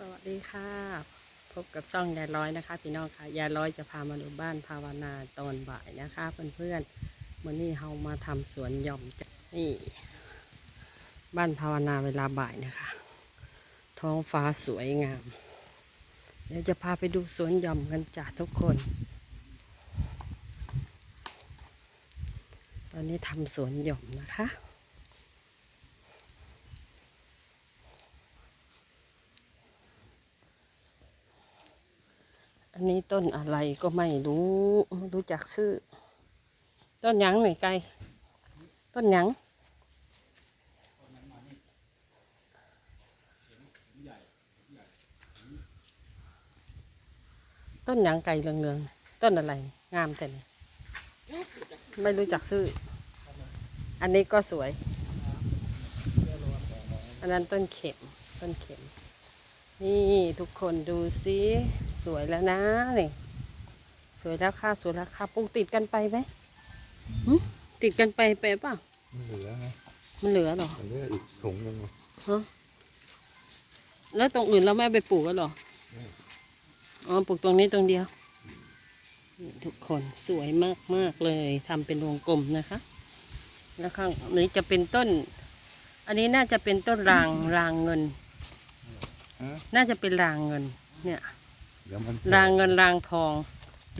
สวัสดีค่ะ พบกับซ่องยายร้อยนะคะ พี่น้องค่ะยายร้อยจะพามาดูบ้านภาวนาตอนบ่ายนะคะ เพื่อนๆวันนี้เรามาทำสวนหย่อมจ้ะนี่ บ้านภาวนาเวลาบ่ายนะคะ ท้องฟ้าสวยงาม เดี๋ยวจะพาไปดูสวนหย่อมกันจ้ะทุกคน ตอนนี้ทำสวนหย่อมนะคะ อันนี้ต้นอะไรก็ไม่รู้รู้จักชื่อ ต้นยังหน่อยไกล ต้นยังต้นยังไก่เรืองๆ ต้นอะไร งามแต่นี่ไม่รู้จักชื่อ อันนี้ก็สวย อันนั้นต้นเข็ม ต้นเข็ม นี่ทุกคนดูสิ สวยแล้วนะนี่สวยแล้วค่ะสวยแล้วค่ะปลูกติดกันไปไหมหึติดกันไปไปเปล่ามันเหลือไงมันเหลือเหรอมันเหลืออีกถุงหนึงฮะแล้วตรงอื่นเราไม่เอาไปปลูกกันหรออ๋อปลูกตรงนี้ตรงเดียวนี่ทุกคนสวยมากมากๆเลยทำเป็นวงกลมนะคะ แล้วข้างนี้จะเป็นต้น อันนี้น่าจะเป็นต้นรางรางเงิน ฮะน่าจะเป็นรางเงิน เนี่ย เดี๋ยวมันรางเงินรางทอง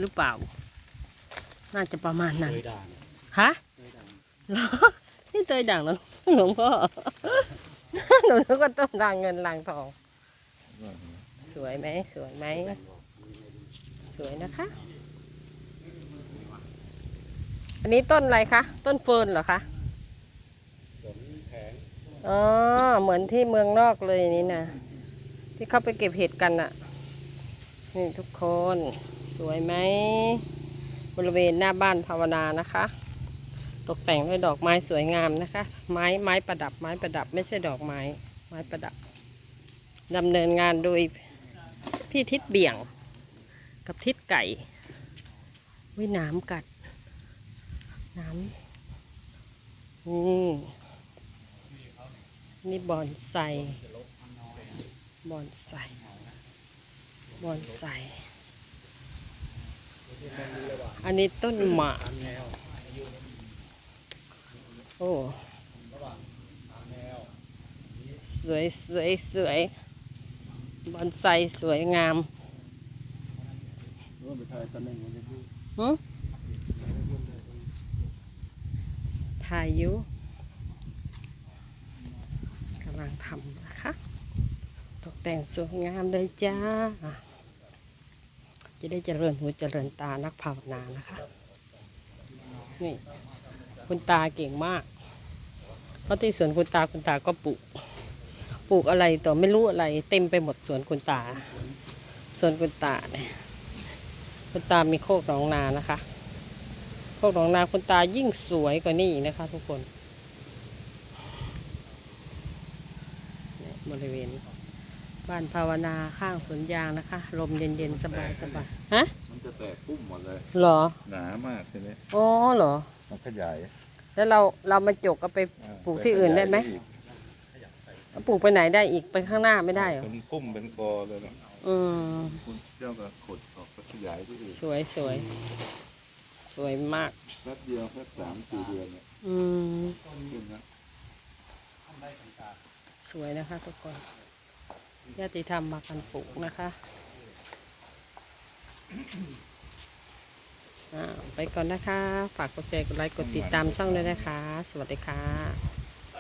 หรือเปล่า น่าจะประมาณนั้นเคยด่างฮะเหรอนี่เตยด่างแล้วหลวงพ่อหนูนึกว่าต้นรางเงินรางทอง สวยไหมสวยไหมสวยนะคะ อันนี้ต้นอะไรคะ ต้นเฟิร์นเหรอคะสนแผงอ๋อเหมือนที่เมืองนอกเลยนี่นะที่เขาไปเก็บเห็ดกันอะ นี่ทุกคนสวยไหม บริเวณหน้าบ้านภาวนานะคะ ตกแต่งด้วยดอกไม้สวยงามนะคะ ไม้ไม้ประดับไม้ประดับไม่ใช่ดอกไม้ ไม้ประดับดำเนินงานโดยพี่ทิศเบี่ยงกับทิศไก่วิน้ำกัดน้ำนี่นี่บอนไซบอนไซ บอนไซอันนี้ต้นหมากโอ้สวยสวยสวยบอนไซสวยงามว่าไปถ่ายตอนนึงมันจะดูหึถ่ายอยู่กำลังทำนะคะ ตกแต่งสวยงามเลยจ้า จะได้เจริญหูเจริญตานักภาวนานะคะ นี่คุณตาเก่งมาก เพราะที่สวนคุณตาคุณตาก็ปลูก ปลูกอะไรต่อไม่รู้อะไร เต็มไปหมดสวนคุณตา สวนคุณตาเนี่ยคุณตามีโคกหนองนานะคะ โคกหนองนาคุณตายิ่งสวยกว่านี้นะคะ ทุกคนบริเวณ บ้านภาวนาข้างสวนยางนะคะ ลมเย็นๆสบายๆฮะมันจะแตกปุ้มหมดเลย เหรอ หนามากทีนี้อ๋อเหรอ มันขยายแล้วเราเรามาจกเอาไปอ่าปลูกที่อื่นได้ไหมปขยายปลูกไปไหนได้อีกไปข้างหน้าไม่ได้เหรอเป็นปุ้มเป็นกอเลยนะอืมคุณเจ้าก็ขดออกไปขยายที่อื่นสวยสวยสวยมากแป๊บเดียวแค่สามสี่เดือนเนี่ยอืมขึ้นนะสวยนะคะทุกคน ญาติธรรมมากันปลูกนะคะอ่าไปก่อนนะคะ ฝากกดแชร์กดไลค์กดติดตามช่องด้วยนะคะ สวัสดีค่ะ